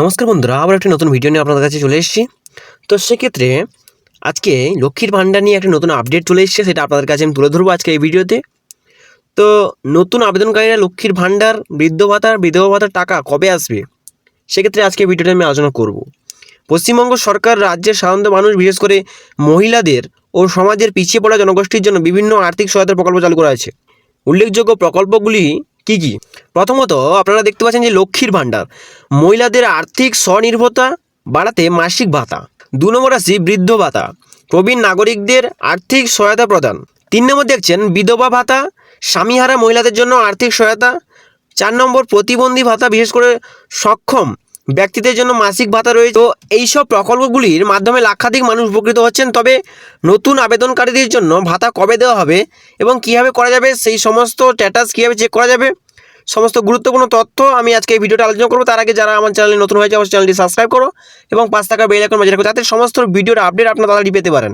নমস্কার বন্ধুরা, আবার একটি নতুন ভিডিও নিয়ে আপনাদের কাছে চলে এসেছি। তো সেক্ষেত্রে আজকে লক্ষ্মীর ভাণ্ডার নিয়ে একটা নতুন আপডেট চলে এসেছে, সেটা আপনাদের কাছে আমি তুলে ধরবো আজকে এই ভিডিওতে তো। নতুন আবেদনকারীরা লক্ষ্মীর ভাণ্ডার, বৃদ্ধ ভাতা বিধবা ভাতার টাকা কবে আসবে? সেক্ষেত্রে আজকে ভিডিওটা আমি আলোচনা করব। পশ্চিমবঙ্গ সরকার রাজ্যের সাধারণত মানুষ, বিশেষ করে মহিলাদের ও সমাজের পিছিয়ে পড়া জনগোষ্ঠীর জন্য বিভিন্ন আর্থিক সহায়তা প্রকল্প চালু করা আছে উল্লেখযোগ্য প্রকল্পগুলি কি কি? প্রথমত আপনারা দেখতে পাচ্ছেন যে লক্ষ্মীর ভাণ্ডার। মহিলাদের আর্থিক স্বনির্ভরতা বাড়াতে মাসিক ভাতা। দু নম্বর আছে বৃদ্ধ ভাতা। প্রবীণ নাগরিকদের আর্থিক সহায়তা প্রদান। তিন নম্বর দেখছেন বিধবা ভাতা, স্বামীহারা মহিলাদের জন্য আর্থিক সহায়তা। চার নম্বর প্রতিবন্ধী ভাতা বিশেষ করে সক্ষম। ব্যক্তিদের জন্য মাসিক ভাতা রয়েছে। তো এইসব প্রকল্পগুলির মাধ্যমে লাক্ষাধিক মানুষ উপকৃত হচ্ছেন। তবে নতুন আবেদনকারীদের জন্য ভাতা কবে দেওয়া হবে এবং কীভাবে করা যাবে, সেই সমস্ত স্ট্যাটাস কীভাবে চেক করা যাবে, সমস্ত গুরুত্বপূর্ণ তথ্য আমি আজকে এই ভিডিওটা আলোচনা করব। তার আগে যারা আমার চ্যানেলে নতুন হয়েছে, অবশ্যই চ্যানেলটি সাবস্ক্রাইব করো এবং পাঁচ টাকা বেল আইকন বাজিয়ে রাখো যাতে সমস্ত ভিডিওর আপডেট আপনারা তাড়াতাড়ি পেতে পারেন।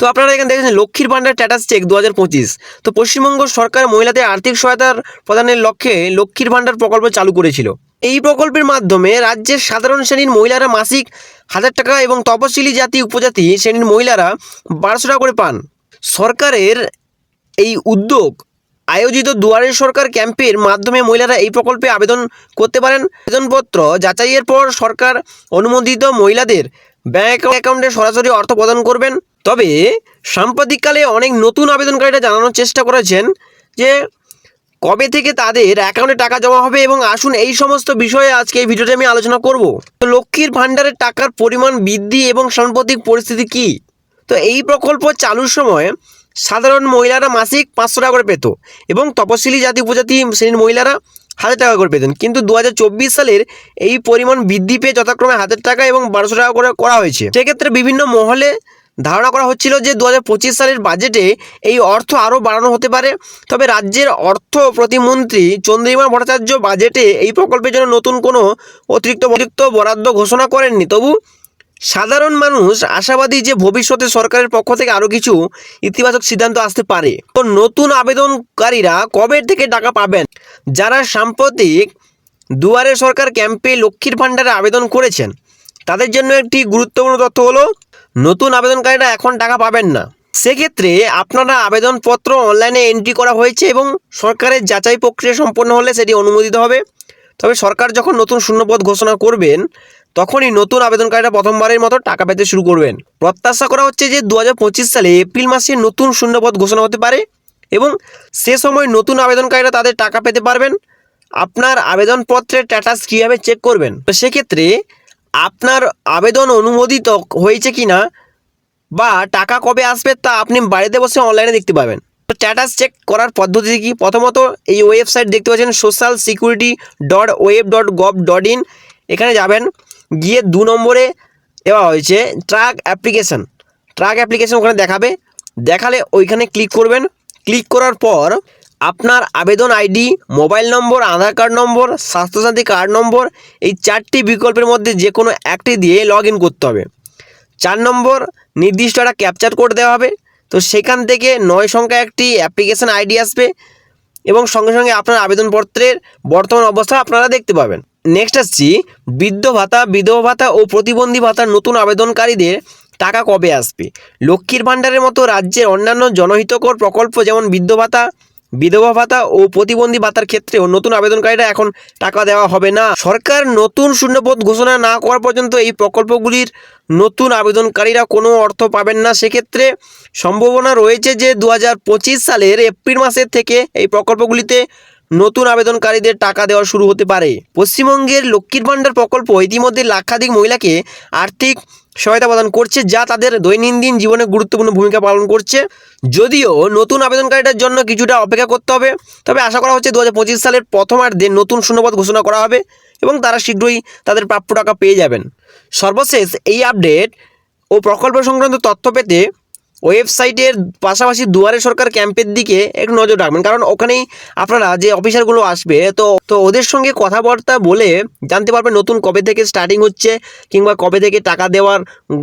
তো আপনারা এখানে দেখেছেন লক্ষ্মীর ভাণ্ডার স্ট্যাটাস চেক দু হাজার পঁচিশ। তো পশ্চিমবঙ্গ সরকার মহিলাদের আর্থিক সহায়তার প্রদানের লক্ষ্যে লক্ষ্মীর ভাণ্ডার প্রকল্প চালু করেছিল। এই প্রকল্পের মাধ্যমে রাজ্যের সাধারণ শ্রেণির মহিলারা মাসিক হাজার টাকা এবং তপশিলি জাতি, উপজাতি শ্রেণির মহিলারা বারোশো টাকা করে পান। সরকারের এই উদ্যোগ আয়োজিত দুয়ারে সরকার ক্যাম্পের মাধ্যমে মহিলারা এই প্রকল্পে আবেদন করতে পারেন। আবেদনপত্র যাচাইয়ের পর সরকার অনুমোদিত মহিলাদের ব্যাঙ্ক অ্যাকাউন্টে সরাসরি অর্থ প্রদান করবেন। তবে সাম্প্রতিককালে অনেক নতুন আবেদনকারীরা জানানোর চেষ্টা করেছেন যে কবে থেকে তাদের অ্যাকাউন্টে টাকা জমা হবে এবং আসুন এই সমস্ত বিষয়ে আজকে এই ভিডিওতে আমি আলোচনা করব। তো লক্ষ্মীর ভাণ্ডারের টাকার পরিমাণ বৃদ্ধি এবং সাম্প্রতিক পরিস্থিতি কী? তো এই প্রকল্প চালুর সময় সাধারণ মহিলারা মাসিক পাঁচশো টাকা করে পেত এবং তপশিলি জাতি উপজাতি শ্রেণির মহিলারা হাজার টাকা করে পেতেন। কিন্তু দু হাজার চব্বিশ সালের এই পরিমাণ বৃদ্ধি পেয়ে যথাক্রমে হাজার টাকা এবং বারোশো টাকা করে করা হয়েছে। সেক্ষেত্রে বিভিন্ন মহলে ধারণা করা হচ্ছিল যে দু হাজার পঁচিশ সালের বাজেটে এই অর্থ আরও বাড়ানো হতে পারে। তবে রাজ্যের অর্থ প্রতিমন্ত্রী চন্দ্রিমা ভট্টাচার্য বাজেটে এই প্রকল্পের জন্য নতুন কোনো অতিরিক্ত অতিরিক্ত বরাদ্দ ঘোষণা করেননি। তবু সাধারণ মানুষ আশাবাদী যে ভবিষ্যতে সরকারের পক্ষ থেকে আরও কিছু ইতিবাচক সিদ্ধান্ত আসতে পারে। তো নতুন আবেদনকারীরা কবে থেকে টাকা পাবেন? যারা সাম্প্রতিক দুয়ারে সরকার ক্যাম্পে লক্ষ্মীর ভাণ্ডারে আবেদন করেছেন, তাদের জন্য একটি গুরুত্বপূর্ণ তথ্য হলো নতুন আবেদনকারীরা এখন টাকা পাবেন না। সেক্ষেত্রে আপনারা আবেদনপত্র অনলাইনে এন্ট্রি করা হয়েছে এবং সরকারের যাচাই প্রক্রিয়া সম্পন্ন হলে সেটি অনুমোদিত হবে। তবে সরকার যখন নতুন শূন্যপদ ঘোষণা করবেন, তখনই নতুন আবেদনকারীরা প্রথমবারের মতো টাকা পেতে শুরু করবেন। প্রত্যাশা করা হচ্ছে যে দু হাজার পঁচিশ সালে এপ্রিল মাসে নতুন শূন্যপদ ঘোষণা হতে পারে এবং সে সময় নতুন আবেদনকারীরা তাদের টাকা পেতে পারবেন। আপনার আবেদনপত্রের স্ট্যাটাস কীভাবে চেক করবেন? তো সেক্ষেত্রে আপনার আবেদন অনুমোদিত হয়েছে কি না বা টাকা কবে আসবে তা আপনি বাড়িতে বসে অনলাইনে দেখতে পাবেন। তো স্ট্যাটাস চেক করার পদ্ধতি কি? প্রথমত এই ওয়েবসাইট দেখতে পাচ্ছেন social security dot web dot gov dot in এখানে যাবেন, গিয়ে দু নম্বরে দেওয়া হয়েছে ট্রাক অ্যাপ্লিকেশন ট্রাক অ্যাপ্লিকেশন ওখানে দেখাবে। দেখালে ওইখানে ক্লিক করবেন। ক্লিক করার পর আপনার আবেদন ID, mobile number, Aadhaar card number, Swasthya Sathi card number, এই চারটি বিকল্পের মধ্যে যে কোনো একটি দিয়ে লগ করতে হবে। চার নম্বর, নির্দিষ্ট একটা ক্যাপচার কোড দেওয়া হবে। তো সেখান থেকে নয় সংখ্যা একটি অ্যাপ্লিকেশন আইডি আসবে এবং সঙ্গে সঙ্গে আপনার আবেদনপত্রের বর্তমান অবস্থা আপনারা দেখতে পাবেন। নেক্সট আসছি, বৃদ্ধ ভাতা, বিধবা ভাতা ও প্রতিবন্ধী ভাতার নতুন আবেদনকারীদের টাকা কবে আসবে? লক্ষ্মীর ভাণ্ডারের মতো রাজ্যের অন্যান্য জনহিতকর প্রকল্প যেমন বৃদ্ধ ভাতা বিধবা ভাতা ও প্রতিবন্ধী ভাতার ক্ষেত্রেও নতুন আবেদনকারীরা এখন টাকা দেওয়া হবে না। সরকার নতুন শূন্যপদ ঘোষণা না করা পর্যন্ত এই প্রকল্পগুলির নতুন আবেদনকারীরা কোনো অর্থ পাবেন না। সেক্ষেত্রে সম্ভাবনা রয়েছে যে দু হাজার পঁচিশ সালের এপ্রিল মাসের থেকে এই প্রকল্পগুলিতে নতুন আবেদনকারীদের টাকা দেওয়া শুরু হতে পারে। পশ্চিমবঙ্গের লক্ষ্মীর ভাণ্ডার প্রকল্প ইতিমধ্যে লাক্ষাধিক মহিলাকে আর্থিক সহায়তা প্রদান করছে, যা তাদের দৈনন্দিন জীবনে গুরুত্বপূর্ণ ভূমিকা পালন করছে। যদিও নতুন আবেদনকারীটার জন্য কিছুটা অপেক্ষা করতে হবে, তবে আশা করা হচ্ছে দু হাজার পঁচিশ সালের প্রথমার্ধে নতুন শূন্যপদ ঘোষণা করা হবে এবং তারা শীঘ্রই তাদের প্রাপ্য টাকা পেয়ে যাবেন। সর্বশেষ এই আপডেট ও প্রকল্প সংক্রান্ত তথ্য পেতে ওয়েবসাইটের পাশাপাশি দুয়ারে সরকার ক্যাম্পের দিকে একটু নজর রাখবেন। কারণ ওখানেই আপনারা যে অফিসারগুলো আসবে, তো তো ওদের সঙ্গে কথাবার্তা বলে জানতে পারবেন নতুন কবে থেকে স্টার্টিং হচ্ছে কিংবা কবে থেকে টাকা দেওয়ার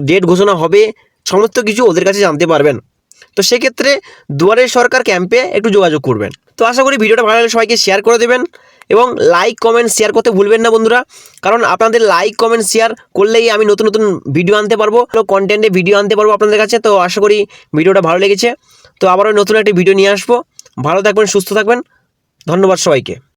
ডেট ঘোষণা হবে, সমস্ত কিছু ওদের কাছে জানতে পারবেন। তো সেক্ষেত্রে দুয়ারে সরকার ক্যাম্পে একটু যোগাযোগ করবেন। তো আশা করি ভিডিওটা ভালো লাগলে সবাইকে শেয়ার করে দেবেন। এবং লাইক কমেন্ট শেয়ার করতে ভুলবেন না বন্ধুরা। কারণ আপনাদের লাইক কমেন্ট শেয়ার করলেই আমি নতুন নতুন ভিডিও আনতে পারব কন্টেন্টে ভিডিও আনতে পারব আপনাদের কাছে। তো আশা করি ভিডিওটা ভালো লেগেছে। তো আবারও নতুন একটি ভিডিও নিয়ে আসব। ভালো থাকবেন, সুস্থ থাকবেন। ধন্যবাদ সবাইকে।